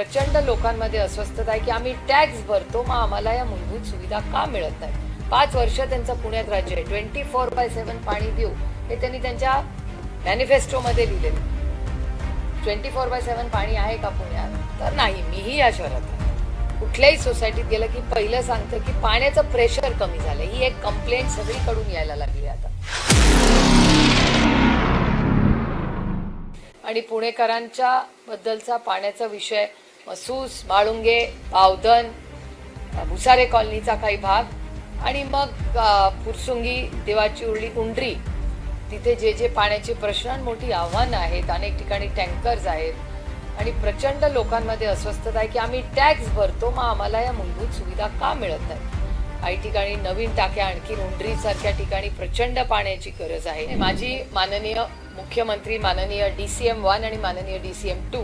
प्रचंड लोकांमध्ये अस्वस्थता आहे की आम्ही टॅक्स भरतो मग आम्हाला या मूलभूत सुविधा का मिळत नाही पाच वर्ष त्यांचं पुण्यात राज्य आहे. ट्वेंटी फोर बाय सेव्हन पाणी देऊ हे त्यांनी त्यांच्या मॅनिफेस्टोमध्ये लिहिले ट्वेंटी फोर बाय सेव्हन पाणी आहे का पुण्यात? तर नाही मीही या शहरात कुठल्याही सोसायटीत गेलं की पहिलं सांगतं की पाण्याचं प्रेशर कमी झालं ही एक कंप्लेंट सगळीकडून यायला लागली आता. आणि पुणेकरांच्या बद्दलचा पाण्याचा विषय मसूस माळुंगे पावधन भुसारे कॉलनीचा काही भाग. आणि मग पुरसुंगी फुरसुंगी देवाची उरली उंडरी तिथे जे जे पाण्याचे प्रश्न मोठी आव्हानं आहेत अनेक ठिकाणी टँकर्स आहेत. आणि प्रचंड लोकांमध्ये अस्वस्थता आहे की आम्ही टॅक्स भरतो मग आम्हाला या मूलभूत सुविधा का मिळत नाही? काही ठिकाणी नवीन टाक्या आणखी उंडरीसारख्या ठिकाणी प्रचंड पाण्याची गरज आहे. माझी माननीय मुख्यमंत्री माननीय डी सी एम वन आणि माननीय डी सी एम टू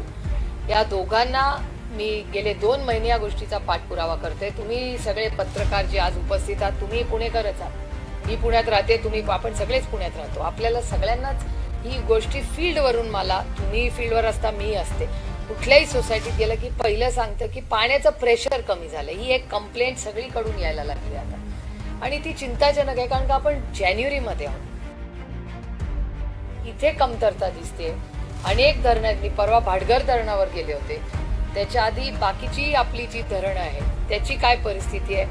या दोघांना मी गेले दोन महिने या गोष्टीचा पाठपुरावा करते. तुम्ही सगळे पत्रकार जे आज उपस्थित आहात तुम्ही पुणेकरच आहात. मी पुण्यात राहते तुम्ही आपण सगळेच पुण्यात राहतो. आपल्याला सगळ्यांनाच ही गोष्टी फील्डवरून मला तुम्ही फील्डवर असता मी असते. कुठल्याही सोसायटीत गेलं की पहिलं सांगतं की पाण्याचं प्रेशर कमी झालं. ही एक कंप्लेंट सगळीकडून यायला लागली आता. आणि ती चिंताजनक आहे कारण का आपण जानेवारीमध्ये आहोत. इथे कमतरता दिसते अनेक धरणं आहेत परवा भाडघर धरणावर गेले होते. त्याच्या आधी बाकीची आपली जी धरणं आहेत त्याची काय परिस्थिती आहे?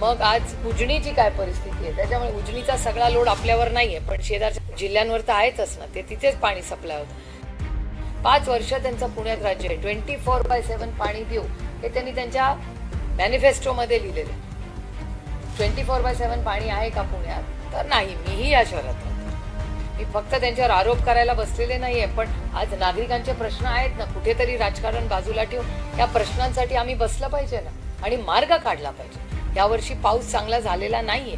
मग आज उजनीची काय परिस्थिती आहे? त्याच्यामुळे उजनीचा सगळा लोड आपल्यावर नाहीये पण शेजारच्या जिल्ह्यांवर तर आहेतच ना. ते तिथेच पाणी सप्लाय होतं. पाच वर्ष त्यांचं पुण्यात राज्य आहे. ट्वेंटी फोर बाय सेव्हन पाणी देऊ हे त्यांनी त्यांच्या मॅनिफेस्टोमध्ये लिहिलेलं ट्वेंटी फोर बाय सेव्हन पाणी आहे का पुण्यात? तर नाही मीही या शहरात मी फक्त त्यांच्यावर आरोप करायला बसलेले नाहीये पण आज नागरिकांचे प्रश्न आहेत ना कुठेतरी राजकारण बाजूला ठेवून या प्रश्नांसाठी आम्ही बसलं पाहिजे ना आणि मार्ग काढला पाहिजे. यावर्षी पाऊस चांगला झालेला नाहीये.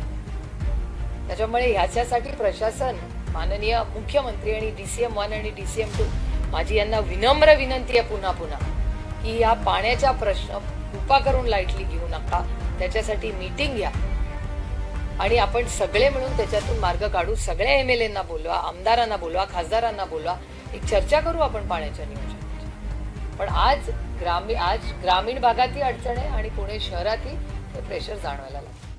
त्याच्यामुळे ह्याच्यासाठी प्रशासन माननीय मुख्यमंत्री आणि डीसीएम वन आणि डीसीएम टू माझी यांना विनम्र विनंती आहे पुन्हा पुन्हा की या पाण्याच्या प्रश्न कृपा करून लाईटली घेऊ नका. त्याच्यासाठी मीटिंग घ्या. आणि आपण सगळे मिळून त्याच्यातून मार्ग काढू सगळ्या एम एल एना बोलवा आमदारांना बोलवा खासदारांना बोलवा एक चर्चा करू आपण पाण्याच्या नियोजनाची. पण आज ग्रामीण आज ग्रामीण भागातही अडचण आहे आणि पुणे शहरातही हे प्रेशर जाणवायला लागतं